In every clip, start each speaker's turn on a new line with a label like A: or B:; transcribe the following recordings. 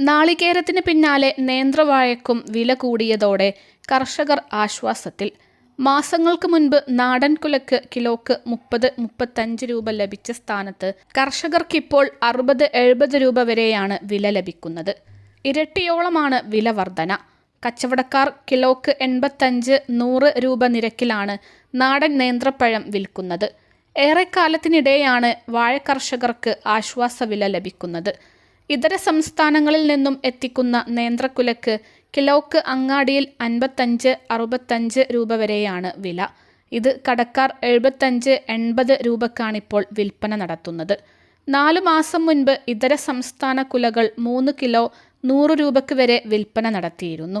A: നാളികേരത്തിന് പിന്നാലെ നേന്ത്രവാഴയ്ക്കും വില കൂടിയതോടെ കർഷകർ ആശ്വാസത്തിൽ. മാസങ്ങൾക്ക് മുൻപ് നാടൻ കുലക്ക് കിലോക്ക് മുപ്പത് മുപ്പത്തഞ്ച് രൂപ ലഭിച്ച സ്ഥാനത്ത് കർഷകർക്കിപ്പോൾ അറുപത് എഴുപത് രൂപ വരെയാണ് വില ലഭിക്കുന്നത്. ഇരട്ടിയോളമാണ് വില വർധന. കച്ചവടക്കാർ കിലോക്ക് എൺപത്തഞ്ച് നൂറ് രൂപ നിരക്കിലാണ് നാടൻ നേന്ത്രപ്പഴം വിൽക്കുന്നത്. ഏറെക്കാലത്തിനിടെയാണ് വാഴ കർഷകർക്ക് ആശ്വാസവില ലഭിക്കുന്നത്. ഇതര സംസ്ഥാനങ്ങളിൽ നിന്നും എത്തിക്കുന്ന നേന്ത്രക്കുലക്ക് കിലോക്ക് അങ്ങാടിയിൽ അൻപത്തഞ്ച് അറുപത്തഞ്ച് രൂപ വരെയാണ് വില. ഇത് കടക്കാർ എഴുപത്തഞ്ച് എൺപത് രൂപക്കാണിപ്പോൾ വിൽപ്പന നടത്തുന്നത്. നാലു മാസം മുൻപ് ഇതര സംസ്ഥാന കുലകൾ മൂന്ന് കിലോ നൂറ് രൂപയ്ക്ക് വരെ വിൽപ്പന നടത്തിയിരുന്നു.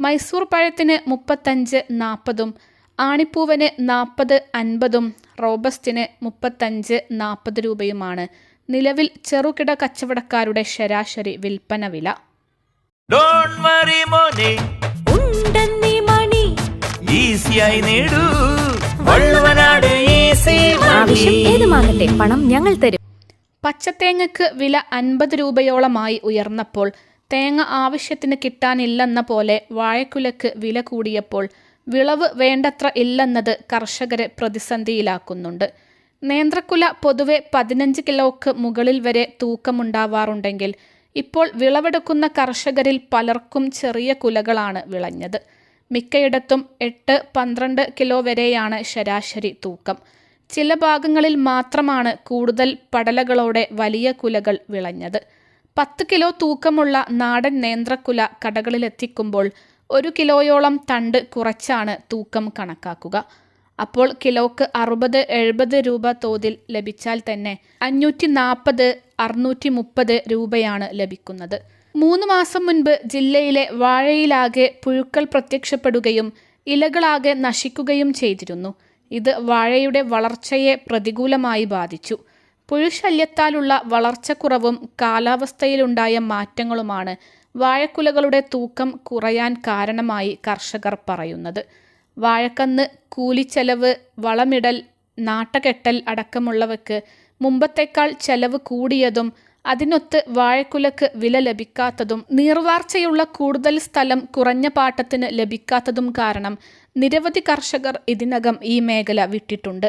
A: മൈസൂർ പഴത്തിന് മുപ്പത്തഞ്ച് നാൽപ്പതും ആണിപ്പൂവന് നാൽപ്പത് അൻപതും റോബസ്റ്റിന് മുപ്പത്തഞ്ച് നാൽപ്പത് രൂപയുമാണ് നിലവിൽ ചെറുകിട കച്ചവടക്കാരുടെ ശരാശരി വിൽപ്പന വില.
B: പച്ചത്തേങ്ങക്ക് വറി മോനെ.
C: ഉണ്ടെന്നീ മണി.
B: ഈസിയായി നേടൂ. വള്ളുവനാട് ഈസി
C: ആവശ്യം ഏതുമാകട്ടെ പണം ഞങ്ങൾ തരും.
A: പച്ചത്തേങ്ങയ്ക്ക് വില അൻപത് രൂപയോളമായി ഉയർന്നപ്പോൾ തേങ്ങ ആവശ്യത്തിന് കിട്ടാനില്ലെന്ന പോലെ വാഴക്കുലക്ക് വില കൂടിയപ്പോൾ വിളവ് വേണ്ടത്ര ഇല്ലെന്നത് കർഷകരെ പ്രതിസന്ധിയിലാക്കുന്നുണ്ട്. നേന്ത്രക്കുല പൊതുവെ പതിനഞ്ച് കിലോക്ക് മുകളിൽ വരെ തൂക്കമുണ്ടാവാറുണ്ടെങ്കിൽ ഇപ്പോൾ വിളവെടുക്കുന്ന കർഷകരിൽ പലർക്കും ചെറിയ കുലകളാണ് വിളഞ്ഞത്. മിക്കയിടത്തും എട്ട് പന്ത്രണ്ട് കിലോ വരെയാണ് ശരാശരി തൂക്കം. ചില ഭാഗങ്ങളിൽ മാത്രമാണ് കൂടുതൽ പടലകളോടെ വലിയ കുലകൾ വിളഞ്ഞത്. പത്ത് കിലോ തൂക്കമുള്ള നാടൻ നേന്ത്രക്കുല കടകളിലെത്തിക്കുമ്പോൾ ഒരു കിലോയോളം തണ്ട് കുറച്ചാണ് തൂക്കം കണക്കാക്കുക. അപ്പോൾ കിലോക്ക് അറുപത് എഴുപത് രൂപ തോതിൽ ലഭിച്ചാൽ തന്നെ അഞ്ഞൂറ്റി നാൽപ്പത് അറുന്നൂറ്റി മുപ്പത് രൂപയാണ് ലഭിക്കുന്നത്. മൂന്ന് മാസം മുൻപ് ജില്ലയിലെ വാഴയിലാകെ പുഴുക്കൾ പ്രത്യക്ഷപ്പെടുകയും ഇലകളാകെ നശിക്കുകയും ചെയ്തിരുന്നു. ഇത് വാഴയുടെ വളർച്ചയെ പ്രതികൂലമായി ബാധിച്ചു. പുഴുശല്യത്താലുള്ള വളർച്ചക്കുറവും കാലാവസ്ഥയിലുണ്ടായ മാറ്റങ്ങളുമാണ് വാഴക്കുലകളുടെ തൂക്കം കുറയാൻ കാരണമായി കർഷകർ പറയുന്നത്. വാഴക്കന്ന് കൂലിച്ചെലവ് വളമിടൽ നാട്ടകെട്ടൽ അടക്കമുള്ളവയ്ക്ക് മുമ്പത്തേക്കാൾ ചെലവ് കൂടിയതും അതിനൊത്ത് വാഴക്കുലക്ക് വില ലഭിക്കാത്തതും നീർവാർച്ചയുള്ള കൂടുതൽ സ്ഥലം കുറഞ്ഞ പാട്ടത്തിന് ലഭിക്കാത്തതും കാരണം നിരവധി കർഷകർ ഇതിനകം ഈ മേഖല വിട്ടിട്ടുണ്ട്.